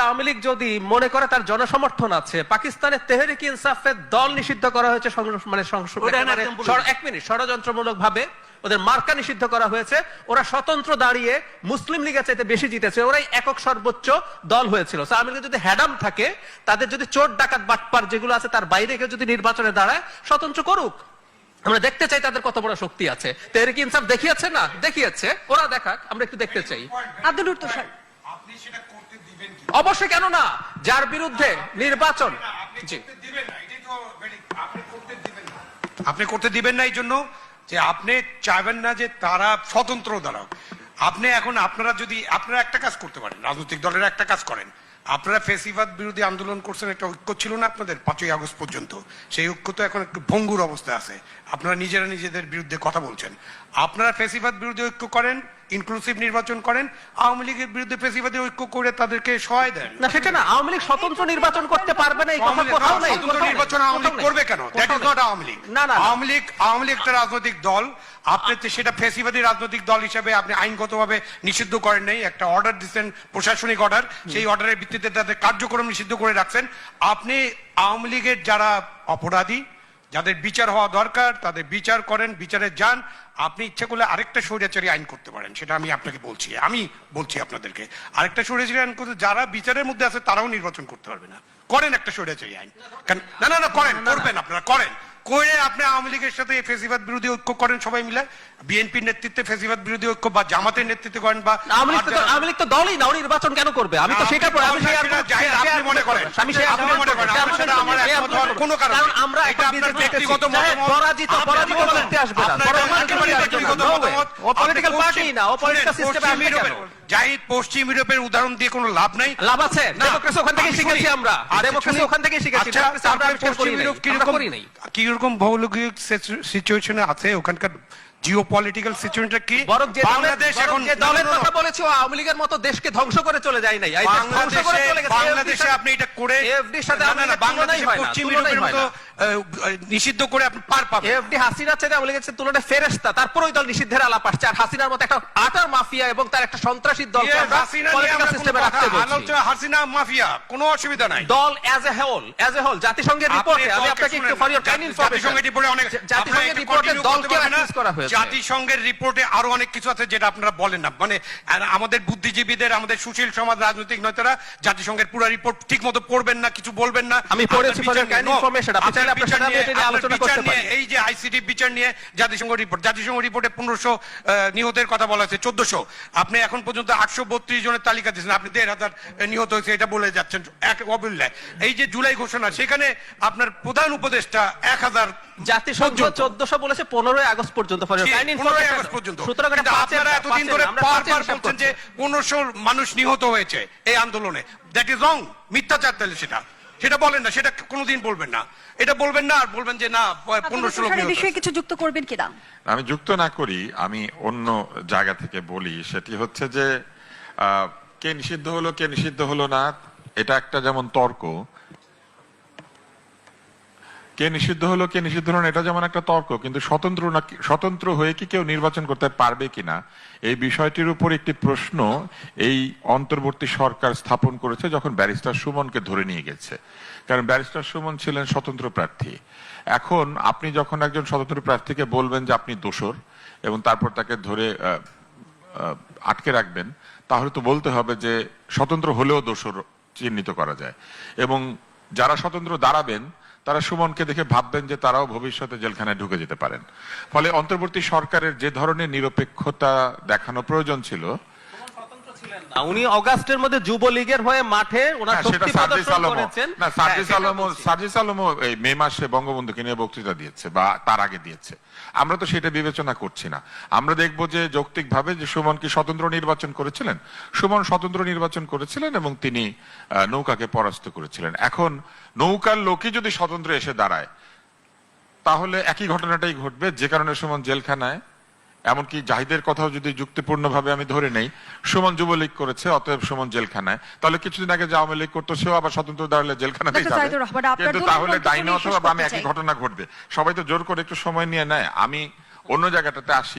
আওয়ামী লীগ যদি মনে করে তার জনসমর্থন আছে পাকিস্তানের তেহরিক ইনসাফের দল নিষিদ্ধ করা হয়েছে মানে এক মিনিট ষড়যন্ত্রমূলক ভাবে ওদের মার্কা নিষিদ্ধ করা হয়েছে ওরা স্বতন্ত্র দাঁড়িয়ে মুসলিম লীগের চাইতে বেশি জিতেছে ওরাই একক সর্বোচ্চ দল হয়েছিল। আওয়ামী লীগের যদি হ্যাডাম থাকে তাদের যদি চোর ডাকাত বাটপার যেগুলো আছে তার বাইরে কেউ যদি নির্বাচনে দাঁড়ায় স্বতন্ত্র করুক। আমরা দেখতে চাই তাদের কত বড় শক্তি আছে। তেহরিক ইনসাফ দেখিয়েছে না? দেখিয়েছে। ওরা দেখাক আমরা একটু দেখতে চাই। আব্দুল তুষার অবশ্যই কেন না? যার বিরুদ্ধে নির্বাচন আপনি জি। করতে দিবেন না আপনি করতে দিবেন এই জন্য যে আপনি চাইবেন না যে তারা স্বতন্ত্র দাঁড়াক আপনি এখন আপনারা যদি আপনারা একটা কাজ করতে পারেন রাজনৈতিক দলের একটা কাজ করেন। আপনারা ফেসিবাদ বিরোধী আন্দোলন করছেন একটা ঐক্য ছিল না আপনাদের পাঁচই আগস্ট পর্যন্ত। সেই ঐক্য তো এখন একটু ভঙ্গুর অবস্থায় আছে। আপনারা নিজেরা নিজেদের বিরুদ্ধে কথা বলছেন। আপনারা ফেসিবাদ বিরোধী ঐক্য করেন ইনক্লুসিভ নির্বাচন করেন আওয়ামী লীগের বিরুদ্ধে ফেসিবাদী ঐক্য করে তাদেরকে সহায় দেন। না সেটা না আওয়ামী লীগ স্বতন্ত্র নির্বাচন করতে পারবে না এই কথা কোথাও নেই স্বতন্ত্র নির্বাচন আওয়ামী লীগ করবে কেন? That is not Awami League. না না না। আওয়ামী লীগ আওয়ামী লীগ একটা রাজনৈতিক দল। আপনি তো সেটা ফেসিবাদী রাজনৈতিক দল হিসেবে আপনি আইনগতভাবে নিষিদ্ধ করেন নাই। একটা অর্ডার দিচ্ছেন প্রশাসনিক অর্ডার সেই অর্ডারের ভিত্তিতে তাদের কার্যক্রম নিষিদ্ধ করে রাখছেন। আপনি আওয়ামী লীগের যারা অপরাধী যাদের বিচার হওয়া দরকার, তাদের বিচার করেন, বিচারে যান। আপনি ইচ্ছে করলে আরেকটা স্বৈরাচারী আইন করতে পারেন, সেটা আমি আপনাকে বলছি। আমি বলছি আপনাদেরকে। আরেকটা স্বৈরাচারী আইন করতে যারা বিচারের মধ্যে আছে, তারাও নির্বাচন করতে পারবে না। করেন একটা স্বৈরাচারী আইন। না না না করেন করবেন আপনারা করেন। করে আপনি আওয়ামী লীগের সাথে ফেসিবাদ বিরোধী ঐক্য করেন সবাই মিলে? বিএনপির নেতৃত্বে ফেসিবাদ বিরোধী ঐক্য বা জামাতের নেতৃত্বে করেন বা আওয়ামী লীগ তো দলই না নির্বাচন কেন করবে? আমি তো সেটা আমি আপনি মনে করেন। আমি সেই আপনি মনে করেন, আপনার সাথে আমার একমত হওয়ার কোনো কারণ কারণ আমরা এটা আপনার ব্যক্তিগত হোক, মতামত। পরাজিত পরাজিত করতে আসবে না। পরাজিত একেবারে করতে ব্যক্তিগত. মতামত। ও পলিটিক্যাল পার্টি না ও পলিটিক্যাল সিস্টেমে পশ্চিম ইউরোপের- জাহিদ পশ্চিম ইউরোপের উদাহরণ দিয়ে কোনো লাভ নাই? লাভ আছে। না, ডেমোক্রেসি ওখান থেকে শিখেছি আমরা। আচ্ছা, ডেমোক্রেসি ওখান থেকে শিখেছি আচ্ছা, ডেমোক্রেসি আমরা তারপরে পশ্চিম ইউরোপ কীরকম করি নাই ভৌগোলিক সিচুয়েশনে আছে? ওখানকার জিও পলিটিক্যাল সিচুয়েশনটা কি? বরং যে বাংলাদেশ এখন যে দলের না, না, না, কথা বলেছে আওয়ামী লীগের মতো দেশকে ধ্বংস করে চলে যায় নাই। ধ্বংস করে বাংলাদেশে চলে গেছে বাংলাদেশে আপনি এটা করে সাথে না, না, বাংলাদেশে পশ্চিম ইউরোপের মতো নিষিদ্ধ করে আপনি পার পাবেন। এফডি হাসিনা চাইতে আওয়ামী লীগের তুলনায় ফেরেস্তা তারপর ওই দল নিষিদ্ধের আলাপ আসছে। আর হাসিনার মতো একটা আটার মাফিয়া এবং তার একটা সন্ত্রাসী দল ইয়ে, হাসিনা আলোচনা মাফিয়া কোনো অসুবিধা নাই। দল as a whole as a whole জাতিসংঘের রিপোর্টে আমি আপনাকে একটু ফর ইওর কাইন্ড ইনফরমেশন জাতিসংঘের রিপোর্টে অনেক জাতিসংঘের রিপোর্টে দলকে করা হয়েছে। জাতিসংঘের রিপোর্টে আরও অনেক কিছু আছে যেটা আপনারা বলেন না। মানে আমাদের বুদ্ধিজীবীদের আমাদের সুশীল সমাজ রাজনৈতিক নেতারা জাতিসংঘের পুরো রিপোর্ট ঠিক মতো পড়বেন না কিছু বলবেন না। আমি পড়েছি, বিচার kind নিয়ে- information, আপনি আপনার চাইলে আপনার বিচার সাথে আমি এটা নিয়ে আলোচনা করতে পারি। এই যে আইসিডি বিচার নিয়ে জাতিসংঘ রিপোর্ট জাতিসংঘ রিপোর্টে পনেরোশো নিহতের কথা বলা হয়েছে চোদ্দশো। আপনি এখন পর্যন্ত আটশো বত্রিশ জনের তালিকা দিয়েছেন আপনি দেড় হাজার নিহত হয়েছে এটা বলে যাচ্ছেন এক অবল্লায়। এই যে জুলাই ঘোষণা সেখানে আপনার প্রধান উপদেষ্টা এক হাজার জাতিসংঘ চোদ্দশো বলেছে পনেরোই আগস্ট পর্যন্ত for your জি, kind 15 information। আগস্ট পর্যন্ত। আপনারা এতদিন ধরে বারবার বলছেন যে পনেরোশো মানুষ নিহত হয়েছে এই আন্দোলনে। দ্যাট ইজ রং মিথ্যাচার তাহলে সেটা। সেটা বলেন না সেটা কোনোদিন বলবেন না। এটা বলবেন না আর বলবেন যে না পনেরো ষোলো বিষয়ে কিছু যুক্ত করবেন কিনা? আমি যুক্ত না করি আমি অন্য জায়গা থেকে বলি। সেটি হচ্ছে যে আহ, কে নিষিদ্ধ হলো কে নিষিদ্ধ হলো না এটা একটা যেমন তর্ক কে নিষিদ্ধ হলো, কে নিষিদ্ধ হলো এটা যেমন একটা তর্ক, কিন্তু স্বতন্ত্র না স্বতন্ত্র হয়ে কি কেউ নির্বাচন করতে পারবে কিনা, এই বিষয়টির উপর একটি প্রশ্ন এই অন্তর্বর্তী সরকার স্থাপন করেছে যখন ব্যারিস্টার সুমনকে ধরে নিয়ে গেছে। কারণ ব্যারিস্টার সুমন ছিলেন স্বতন্ত্র প্রার্থী। এখন আপনি যখন একজন স্বতন্ত্র প্রার্থীকে বলবেন যে আপনি দোষর এবং তারপর তাকে ধরে আটকে রাখবেন, তাহলে তো বলতে হবে যে স্বতন্ত্র হলেও দোষর চিহ্নিত করা যায়। এবং যারা স্বতন্ত্র দাঁড়াবেন তারা সুমনকে দেখে ভাববেন যে তারাও ভবিষ্যতে জেলখানায় ঢুকে যেতে পারেন। ফলে অন্তর্বর্তী সরকারের যে ধরনের নিরপেক্ষতা দেখানো প্রয়োজন ছিল উনি অগাস্টের মধ্যে যুবলীগের হয়ে মাঠে ওনার হ্যাঁ, শক্তি প্রদর্শন করেছেন। না সার্জিস হ্যাঁ, আলমও সার্জিস আলমও এই মে মাসে বঙ্গবন্ধুকে নিয়ে বক্তৃতা দিয়েছে বা তার আগে দিয়েছে। আমরা তো সেটা বিবেচনা করছি না। আমরা দেখব যে যৌক্তিক ভাবে যে সুমন কি স্বতন্ত্র নির্বাচন করেছিলেন? সুমন স্বতন্ত্র নির্বাচন করেছিলেন এবং তিনি নৌকাকে পরাস্ত করেছিলেন। এখন নৌকার লোকই যদি স্বতন্ত্র এসে দাঁড়ায় তাহলে একই ঘটনাটাই ঘটবে। যে কারণে সুমন জেলখানায় এমনকি জাহিদের কথাও যদি যুক্তিপূর্ণভাবে আমি ধরে নেই সুমন যুবলীগ করেছে অতএব সুমন জেলখানায়। তাহলে কিছুদিন আগে যে আওয়ামী লীগ করতো সেও আবার স্বতন্ত্র দাঁড়ালে জেলখানাতেই যাবে। কিন্তু তাহলে ডাইনে অথবা বামে একই ঘটনা ঘটবে। সবাই তো জোর করে একটু সময় নিয়ে নেয়। আমি অন্য জায়গাটাতে আসি।